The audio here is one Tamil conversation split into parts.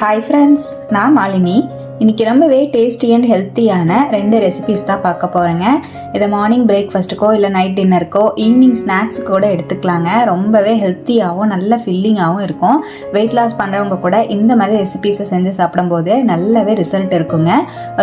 ஹாய் ஃப்ரெண்ட்ஸ் நான் மாலினி. இன்னைக்கு ரொம்பவே டேஸ்டி அண்ட் ஹெல்த்தியான ரெண்டு ரெசிபிஸ் தான் பார்க்க போகிறேங்க இதை மார்னிங் பிரேக்ஃபாஸ்ட்டுக்கோ இல்லை நைட் டின்னருக்கோ ஈவினிங் ஸ்நாக்ஸுக்கு கூட எடுத்துக்கலாங்க. ரொம்பவே ஹெல்த்தியாகவும் நல்ல ஃபில்லிங்காகவும் இருக்கும். வெயிட் லாஸ் பண்ணுறவங்க கூட இந்த மாதிரி ரெசிபிஸை செஞ்சு சாப்பிடும்போது நல்லாவே ரிசல்ட் இருக்குங்க.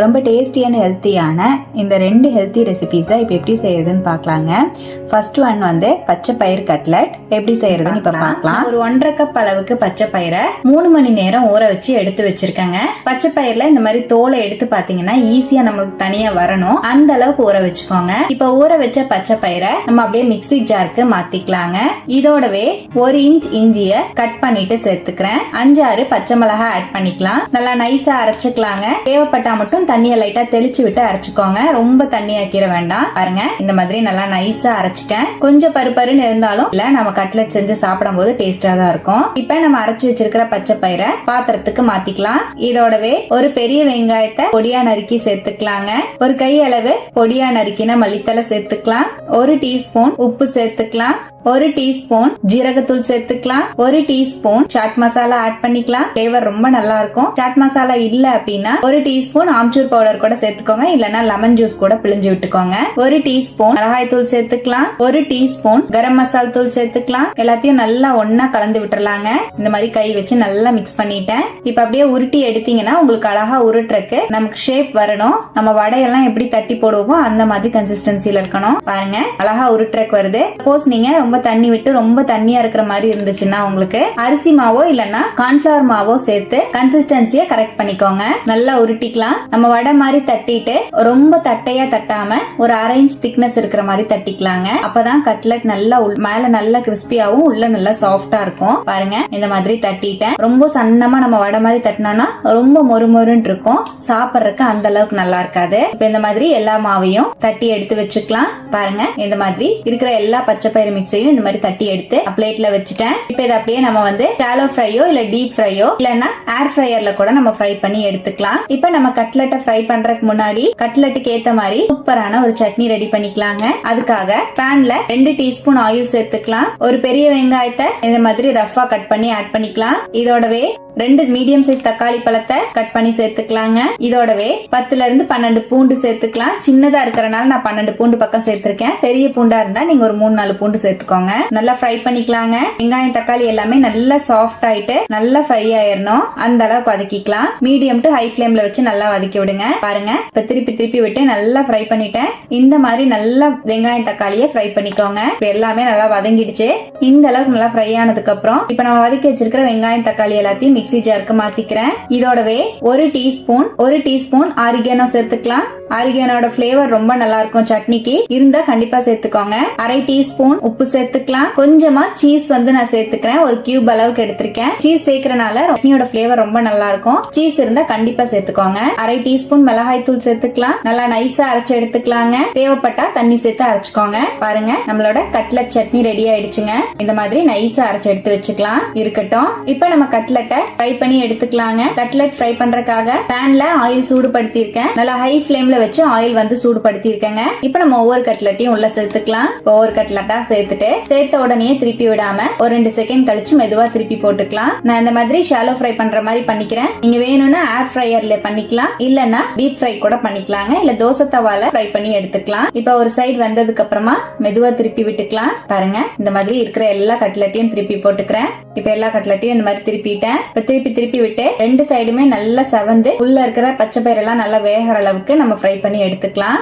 ரொம்ப டேஸ்டி அண்ட் ஹெல்த்தியான இந்த ரெண்டு ஹெல்த்தி ரெசிபிஸை இப்போ எப்படி செய்யறதுன்னு பார்க்கலாங்க. ஃபர்ஸ்ட் ஒன் வந்து பச்சை பயிர் கட்லட் எப்படி செய்யறதுன்னு இப்போ பார்க்கலாம். ஒரு ஒன்றரை கப் அளவுக்கு பச்சை பயிரை மூணு மணி நேரம் ஊற வச்சு எடுத்து வச்சிருக்கேங்க. பச்சை பயிர்ல இந்த மாதிரி தோலை எடுத்து பாத்தீங்கன்னா ஈஸியா நம்மளுக்கு தனியா வரணும். அந்த அளவுக்கு ஊற வச்சுக்கோங்க. இப்போ ஊற வச்ச பச்சை பயிரை நம்ம அப்படியே மிக்சி ஜாருக்கு மாத்திக்கலாங்க. இதோடவே ஒரு இன்ச் இஞ்சிய கட் பண்ணிட்டு சேர்த்துக்கிறேன். ஆறு பச்சை மிளகாய் ஆட் பண்ணிக்கலாம். நல்லா நைஸா அரைச்சுக்கலாங்க. தேவைப்பட்டா மட்டும் தண்ணியை லைட்டா தெளிச்சு விட்டு அரைச்சுக்கோங்க. ரொம்ப தண்ணி ஆக்கிட வேண்டாம். பாருங்க இந்த மாதிரி நல்லா நைஸா அரைச்சிட்டேன். கொஞ்சம் பருப்பருன்னு இருந்தாலும் இல்ல நம்ம கட்லெட் செஞ்சு சாப்பிடும் போது டேஸ்டா தான் இருக்கும். இப்ப நம்ம அரைச்சு வச்சிருக்கிற பச்சை பயிரை பாத்திரத்துக்கு மாத்திக்கலாம். இதோடவே ஒரு பெரிய வெங்காயத்தை பொடியா நறுக்கி சேர்த்துக்கலாங்க. ஒரு கை அளவு பொடியா நறுக்கின மல்லித்தலை சேர்த்துக்கலாம். ஒரு டீஸ்பூன் உப்பு சேர்த்துக்கலாம். ஒரு டீஸ்பூன் ஜீரகத்தூள் சேர்த்துக்கலாம். ஒரு டீஸ்பூன் சாட் மசாலா ஆட் பண்ணிக்கலாம். ஃபிளேவர் ரொம்ப நல்லா இருக்கும் சாட் மசாலா இல்ல அப்படின்னா ஒரு டீஸ்பூன் ஆம்ச்சூர் பவுடர் கூட சேர்த்துக்கோங்க. இல்லனா லெமன் ஜூஸ் கூட பிழிஞ்சு விட்டுக்கோங்க. ஒரு டீஸ்பூன் மிளகாய் தூள் சேர்த்துக்கலாம். ஒரு டீஸ்பூன் கரம் மசால் தூள் சேர்த்துக்கலாம். எல்லாத்தையும் நல்லா ஒன்னா கலந்து விட்டுறலாங்க. இந்த மாதிரி கை வச்சு நல்லா மிக்ஸ் பண்ணிட்டேன். இப்ப அப்படியே உருட்டி எடுத்தீங்கன்னா உங்களுக்கு அழகா உருட்டுறக்கு நமக்கு ஷேப் வரணும். நம்ம வடையெல்லாம் எப்படி தட்டி போடுவோமோ அந்த மாதிரி கன்சிஸ்டன்சில இருக்கணும். பாருங்க. அழகா உருட்டுறக்கு வருது. சப்போஸ் நீங்க ரொம்ப தண்ணி விட்டு ரொம்ப தண்ணியா இருக்கிற மாதிரி இருந்துச்சுன்னா உங்களுக்கு அரிசி மாவோ இல்லைன்னா கார்ன்ஃபிளவர் மாவோ சேர்த்து கன்சிஸ்டன்சிய கரெக்ட் பண்ணிக்கோங்க. நல்லா உருட்டிக்கலாம். நம்ம வடை மாதிரி தட்டிட்டு ரொம்ப தட்டையா தட்டாம ஒரு அரை இன்ச் திக்னஸ் இருக்கிற மாதிரி தட்டிக்கலாங்க. அப்பதான் கட்லெட் நல்லா உள்- மேல நல்லா கிறிஸ்பியாவும் உள்ள நல்லா சாஃப்டா இருக்கும். பாருங்க இந்த மாதிரி தட்டிட்டேன். ரொம்ப சன்னமா நம்ம வடை மாதிரி தட்டினோம்னா ரொம்ப மொறுமொருன்னு இருக்கும். சாப்பிட்றதுக்கு அந்த அளவுக்கு நல்லா இருக்காது. இப்ப இந்த மாதிரி எல்லா மாவையும் தட்டி எடுத்து வச்சுக்கலாம். பாருங்க இந்த மாதிரி இருக்கிற எல்லா பச்சை பயிறு மிக்ஸையும் இந்த மாதிரி தட்டி எடுத்து பிளேட்ல வச்சுட்டேன். இப்போ இதை அப்படியே நம்ம வந்து ஷாலோ ஃப்ரையோ இல்ல டீப் ஃப்ரையோ இல்லைன்னா ஏர் ஃப்ரையர்ல கூட நம்ம ஃப்ரை பண்ணி எடுத்துக்கலாம். இப்ப நம்ம கட்லெட்டை ஃப்ரை பண்றதுக்கு முன்னாடி கட்லெட்டுக்கு ஏத்த மாதிரி சூப்பரான ஒரு சட்னி ரெடி பண்ணிக்கலாங்க. அதுக்காக பேன்ல ரெண்டு டீஸ்பூன் ஆயில் சேர்த்துக்கலாம். ஒரு பெரிய வெங்காயத்தை இந்த மாதிரி ரஃபா கட் பண்ணி ஆட் பண்ணிக்கலாம். இதோடவே ரெண்டு மீடியம் சைஸ் தக்காளி பழத்தை கட் பண்ணி சேர்த்துக்கலாங்க. இதோடவே பத்துல இருந்து பன்னெண்டு பூண்டு சேர்த்துக்கலாம். சின்னதா இருக்கிறனால நான் பன்னெண்டு பூண்டு பக்கம் சேர்த்திருக்கேன். பெரிய பூண்டா இருந்தா நீங்க ஒரு மூணு நாலு பூண்டு எடுத்துக்கோங்க நல்லா ஃப்ரை பண்ணிக்கலாங்க. வெங்காயம் தக்காளி எல்லாமே நல்லா சாஃப்ட் ஆயிட்டு நல்லா ஃப்ரை ஆயிரணும். அந்த அளவுக்கு வதக்கிக்கலாம். மீடியம் டு ஹை ஃபிளேம்ல வச்சு நல்லா வதக்கி விடுங்க. பாருங்க. இப்ப திருப்பி திருப்பி விட்டு நல்லா ஃப்ரை பண்ணிட்டேன். இந்த மாதிரி நல்லா வெங்காயம் தக்காளியை ஃப்ரை பண்ணிக்கோங்க. இப்ப எல்லாமே நல்லா வதங்கிடுச்சு. இந்த அளவுக்கு நல்லா ஃப்ரை ஆனதுக்கு அப்புறம் இப்ப நம்ம வதக்கி வச்சிருக்கிற வெங்காயம் தக்காளி எல்லாத்தையும் மிக்ஸி ஜாருக்கு மாத்திக்கிறேன். இதோடவே ஒரு டீஸ்பூன் ஒரு டீஸ்பூன் ஆரிகேனோ சேர்த்துக்கலாம். ஆரிகேனோட ஃபிளேவர் ரொம்ப நல்லா இருக்கும் சட்னிக்கு. இருந்தா கண்டிப்பா சேர்த்துக்கோங்க. அரை டீஸ்பூன் உப்பு சேர்த்துக்கலாம். கொஞ்சமா சீஸ் வந்து நான் சேர்த்துக்கிறேன். ஒரு கியூப் அளவுக்கு எடுத்திருக்கேன். சீஸ் சேர்க்கறனால சட்னியோட ஃபிளேவர் ரொம்ப நல்லா இருக்கும் சீஸ் இருந்தா கண்டிப்பா சேர்த்துக்கோங்க. அரை டீஸ்பூன் மிளகாய் தூள் சேர்த்துக்கலாம். நல்லா நைஸா அரைச்சு எடுத்துக்கலாங்க. தேவைப்பட்டா தண்ணி சேர்த்து அரைச்சுக்கோங்க. பாருங்க நம்மளோட கட்லட் சட்னி ரெடி ஆயிடுச்சுங்க. இந்த மாதிரி நைஸா அரைச்சு எடுத்து வச்சுக்கலாம். இருக்கட்டும். இப்போ நம்ம கட்லெட்டை ஃப்ரை பண்ணி எடுத்துக்கலாங்க. கட்லெட் ஃப்ரை பண்றதுக்காக பேன்ல ஆயில் சூடுபடுத்தி இருக்கேன் நல்லா ஹை ஃபிளேம்ல வச்சு ஆயில் வந்து சூடுபடுத்தி இருக்கேங்க இப்போ நம்ம ஒவ்வொரு கட்லெட்டையும் உள்ள சேர்த்துக்கலாம். ஒவ்வொரு கட்லட்டா சேர்த்துட்டு சேர்த்த உடனே திருப்பி விடாம ஒரு ரெண்டு செகண்ட் கழிச்சு மெதுவா திருப்பி போட்டுக்கலாம். நான் இந்த மாதிரி ஷாலோ ஃப்ரை பண்ற மாதிரி பண்ணிக்கிறேன். நீங்க வேணும்னா ஏர் ஃப்ரையர்ல பண்ணிக்கலாம். இல்லனா டீப் ஃப்ரை கூட பண்ணிக்கலாங்க. இல்ல தோசை தவால ஃப்ரை பண்ணி எடுத்துக்கலாம். இப்போ ஒரு சைடு வந்ததுக்கு அப்புறமா மெதுவா திருப்பி விட்டுக்கலாம். பாருங்க இந்த மாதிரி இருக்கிற எல்லா கட்லெட்டையும் திருப்பி போட்டுக்கிறேன். இப்ப எல்லா கட்லெட்டையும் இந்த மாதிரி திருப்பிட்டேன். இப்ப திருப்பி திருப்பி விட்டு ரெண்டு சைடுமே நல்லா செவந்து உள்ள இருக்கிற பச்சை பயிரெல்லாம் நல்லா வேகிற அளவுக்கு நம்ம ஃப்ரை பண்ணி எடுத்துக்கலாம்.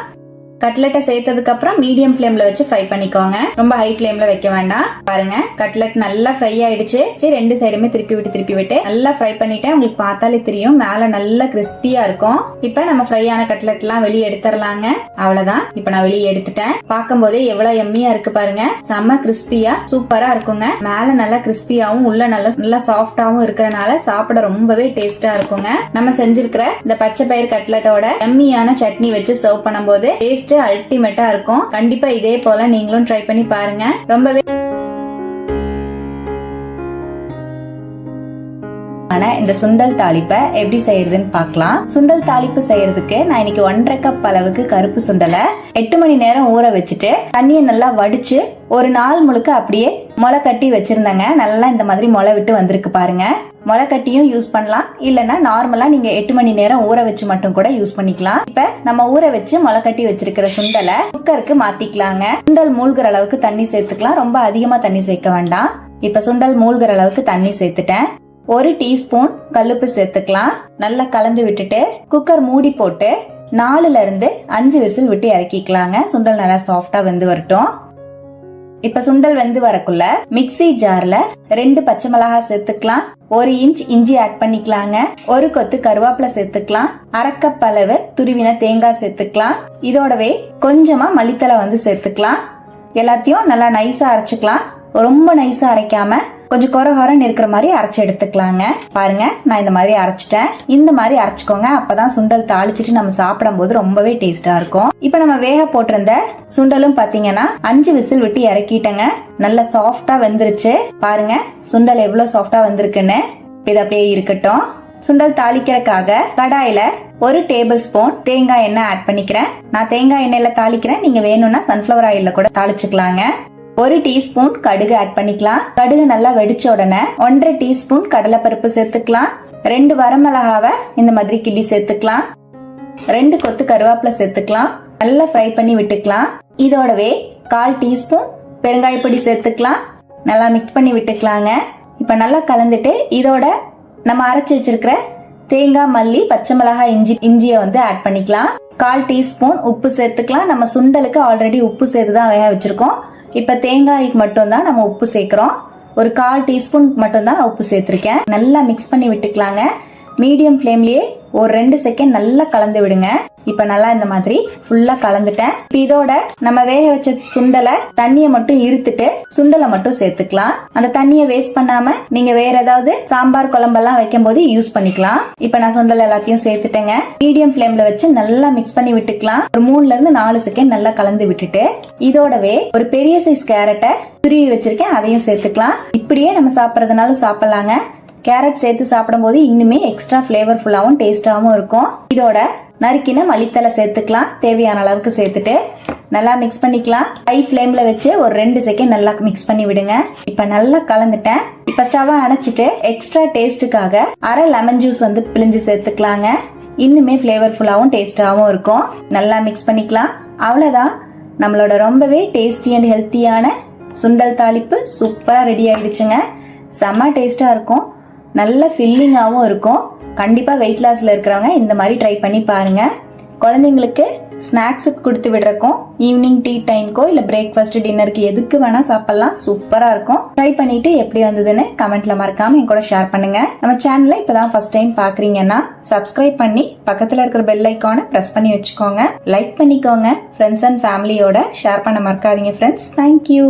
கட்லெட்டை சேர்த்ததுக்கு அப்புறம் மீடியம் ஃப்ளேம்ல வச்சு ஃப்ரை பண்ணிக்கோங்க. ரொம்ப ஹை ஃப்ளேம்ல வைக்க வேண்டாம். பாருங்க கட்லெட் நல்லா ஃப்ரை ஆயிடுச்சு. சரி ரெண்டு சைடுமே திருப்பி விட்டு திருப்பி விட்டு நல்லா ஃப்ரை பண்ணிட்டேன். உங்களுக்கு பார்த்தாலே தெரியும். மேல நல்லா கிறிஸ்பியா இருக்கும். இப்ப நம்ம ஃப்ரை ஆன கட்லெட் எல்லாம் வெளியே எடுத்துடலாங்க. அவ்வளவுதான். இப்ப நான் வெளியே எடுத்துட்டேன். பார்க்கும் போதே எவ்வளவு எம்மியா இருக்கு பாருங்க. செம்ம கிறிஸ்பியா சூப்பரா இருக்குங்க. மேல நல்லா கிறிஸ்பியாவும் உள்ள நல்லா நல்லா சாஃப்டாவும் இருக்கிறனால சாப்பிட ரொம்பவே டேஸ்டா இருக்குங்க. நம்ம செஞ்சிருக்கிற இந்த பச்சை பயிர் கட்லெட்டோட எம்மியான சட்னி வச்சு சர்வ் பண்ணும்போது டேஸ்ட் அல்டிமேட்டா இருக்கும். கண்டிப்பா இதே போல நீங்களும் ட்ரை பண்ணி பாருங்க. ரொம்பவே ஆனா இந்த சுண்டல் தாளிப்பை எப்படி செய்யறதுன்னு பார்க்கலாம். சுண்டல் தாளிப்பு செய்யறதுக்கு நான் இன்னைக்கு ஒன்றரை கப் அளவுக்கு கருப்பு சுண்டலை எட்டு மணி நேரம் ஊற வச்சுட்டு தண்ணியை நல்லா வடிச்சு ஒரு நாள் முழுக்க அப்படியே முளை கட்டி வச்சிருந்தாங்க. நல்லா இந்த மாதிரி முளை விட்டு வந்திருக்கு பாருங்க. முளைக்கட்டியும் யூஸ் பண்ணலாம். இல்லைன்னா நார்மலா நீங்க எட்டு மணி நேரம் ஊற வச்சு மட்டும் கூட யூஸ் பண்ணிக்கலாம். இப்ப நம்ம ஊற வச்சு முளைக்கட்டி வச்சிருக்கிற சுண்டலை குக்கருக்கு மாத்திக்கலாங்க. சுண்டல் மூழ்கிற அளவுக்கு தண்ணி சேர்த்துக்கலாம். ரொம்ப அதிகமா தண்ணி சேர்க்க வேண்டாம். இப்ப சுண்டல் மூழ்கிற அளவுக்கு தண்ணி சேர்த்துட்டேன். ஒரு டீஸ்பூன் கல்லுப்பு சேர்த்துக்கலாம். நல்லா கலந்து விட்டுட்டு குக்கர் மூடி போட்டு நாலுல இருந்து அஞ்சு விசில் விட்டு இறக்கிக்கலாங்க. சுண்டல் நல்லா சாஃப்டா வெந்து வரட்டும். இப்ப சுண்டல் வெந்து வரக்குள்ள மிக்ஸி ஜார்ல ரெண்டு பச்சை மிளகாய் சேர்த்துக்கலாம். ஒரு இன்ச் இஞ்சி ஆட் பண்ணிக்கலாங்க. ஒரு கொத்து கருவேப்பிலை சேர்த்துக்கலாம். அரைக்கப் அளவு துருவின தேங்காய் சேர்த்துக்கலாம். இதோடவே கொஞ்சமா மல்லித்தலை வந்து சேர்த்துக்கலாம். எல்லாத்தையும் நல்லா நைஸா அரைச்சுக்கலாம். ரொம்ப நைஸா அரைக்காம கொஞ்சம் கொர கொரன்னு இருக்கிற மாதிரி அரைச்சு எடுத்துக்கலாங்க. பாருங்க நான் இந்த மாதிரி அரைச்சிட்டேன். இந்த மாதிரி அரைச்சுக்கோங்க. அப்பதான் சுண்டல் தாளிச்சிட்டு நம்ம சாப்பிடும் போது ரொம்பவே டேஸ்டா இருக்கும். இப்போ நம்ம வேக போட்டிருந்த சுண்டலும் பாத்தீங்கன்னா அஞ்சு விசில் விட்டு இறக்கிட்டேங்க. நல்லா சாஃப்டா வெந்துருச்சு. பாருங்க சுண்டல் எவ்வளவு சாஃப்டா வந்திருக்குன்னு. இது அப்படியே இருக்கட்டும். சுண்டல் தாளிக்கிறதுக்காக கடாயில ஒரு டேபிள் ஸ்பூன் தேங்காய் எண்ணெய் ஆட் பண்ணிக்கிறேன். நான் தேங்காய் எண்ணெயில தாளிக்கிறேன். நீங்க வேணும்னா சன்ஃபிளவர் ஆயில கூட தாளிச்சுக்கலாங்க. ஒரு டீஸ்பூன் கடுகு ஆட் பண்ணிக்கலாம். கடுகு நல்லா வெடிச்ச உடனே ஒன்றரை டீஸ்பூன் கடலைப்பருப்பு சேர்த்துக்கலாம். ரெண்டு வரமிளகாவை இந்த மாதிரி கிள்ளி சேர்த்துக்கலாம். ரெண்டு கொத்து கருவேப்பிலை சேர்த்துக்கலாம். நல்லா ஃப்ரை பண்ணி விட்டுக்கலாம். இதோடவே கால் டீஸ்பூன் பெருங்காயப்பொடி சேர்த்துக்கலாம். நல்லா மிக்ஸ் பண்ணி விட்டுக்கலாங்க. இப்போ நல்லா கலந்துட்டு இதோட நம்ம அரைச்சி வச்சிருக்கிற தேங்காய் மல்லி பச்சை மிளகாய் இஞ்சி இஞ்சியை வந்து ஆட் பண்ணிக்கலாம். கால் டீஸ்பூன் உப்பு சேர்த்துக்கலாம். நம்ம சுண்டலுக்கு ஆல்ரெடி உப்பு சேர்த்து தான் வேக வச்சிருக்கோம். இப்போ தேங்காய்க்கு மட்டும்தான் நம்ம உப்பு சேர்க்குறோம். ஒரு கால் டீஸ்பூன் மட்டும் தான் நான் உப்பு சேர்த்துருக்கேன். நல்லா மிக்ஸ் பண்ணி விட்டுக்கலாங்க. மீடியம் ஃப்ளேம்லயே ஒரு ரெண்டு செகண்ட் நல்லா கலந்து விடுங்க. இப்ப நல்லா இந்த மாதிரி ஃபுல்லா கலந்துட்டேன். இதோட நம்ம வேக வச்ச சுண்டலை தண்ணியை மட்டும் இருத்துட்டு சுண்டலை மட்டும் சேர்த்துக்கலாம். அந்த தண்ணியை வேஸ்ட் பண்ணாம நீங்க வேற ஏதாவது சாம்பார் குழம்பெல்லாம் வைக்கும் போது யூஸ் பண்ணிக்கலாம். இப்ப நான் சுண்டல் எல்லாத்தையும் சேர்த்துட்டேங்க. மீடியம் ஃபிளேம்ல வச்சு நல்லா மிக்ஸ் பண்ணி விட்டுக்கலாம். ஒரு மூணுல இருந்து நாலு செகண்ட் நல்லா கலந்து விட்டுட்டு இதோடவே ஒரு பெரிய சைஸ் கேரட்டை துருவி வச்சிருக்கேன். அதையும் சேர்த்துக்கலாம். இப்படியே நம்ம சாப்பிட்றதுனாலும் சாப்பிடலாங்க. கேரட் சேர்த்து சாப்பிடும்போது இன்னுமே எக்ஸ்ட்ரா ஃப்ளேவர்ஃபுல்லாகவும் டேஸ்டாகவும் இருக்கும். இதோட நறுக்கின மல்லித்தலை சேர்த்துக்கலாம். தேவையான அளவுக்கு சேர்த்துட்டு நல்லா மிக்ஸ் பண்ணிக்கலாம். ஹை ஃப்ளேம்ல வச்சு ஒரு ரெண்டு செகண்ட் நல்லா மிக்ஸ் பண்ணி விடுங்க. இப்ப நல்லா கலந்துட்டேன். இப்ப ஸ்டவ் அணைச்சிட்டு எக்ஸ்ட்ரா டேஸ்ட்டுக்காக அரை லெமன் ஜூஸ் வந்து பிழிஞ்சு சேர்த்துக்கலாங்க. இன்னுமே ஃப்ளேவர்ஃபுல்லாகவும் டேஸ்டாகவும் இருக்கும். நல்லா மிக்ஸ் பண்ணிக்கலாம். அவ்வளோதான் நம்மளோட ரொம்பவே டேஸ்டி அண்ட் ஹெல்த்தியான சுண்டல் தாளிப்பு சூப்பராக ரெடி ஆயிடுச்சுங்க. செம்ம டேஸ்டாக இருக்கும். நல்ல ஃபில்லிங்காகவும் இருக்கும். கண்டிப்பாக வெயிட் லாஸில் இருக்கிறவங்க இந்த மாதிரி ட்ரை பண்ணி பாருங்க. குழந்தைங்களுக்கு ஸ்நாக்ஸுக்கு கொடுத்து விடுறக்கும் ஈவினிங் டீ டைம்க்கோ இல்லை பிரேக்ஃபாஸ்ட் டின்னருக்கு எதுக்கு வேணால் சாப்பிட்லாம். சூப்பராக இருக்கும். ட்ரை பண்ணிட்டு எப்படி வந்ததுன்னு கமெண்ட்ல மறக்காம என் கூட ஷேர் பண்ணுங்க. நம்ம சேனலை இப்போதான் ஃபர்ஸ்ட் டைம் பார்க்குறீங்கன்னா சப்ஸ்கிரைப் பண்ணி பக்கத்தில் இருக்கிற பெல் ஐக்கானை ப்ரெஸ் பண்ணி வச்சுக்கோங்க. லைக் பண்ணிக்கோங்க. ஃப்ரெண்ட்ஸ் அண்ட் ஃபேமிலியோட ஷேர் பண்ண மறக்காதீங்க ஃப்ரெண்ட்ஸ் தேங்க்யூ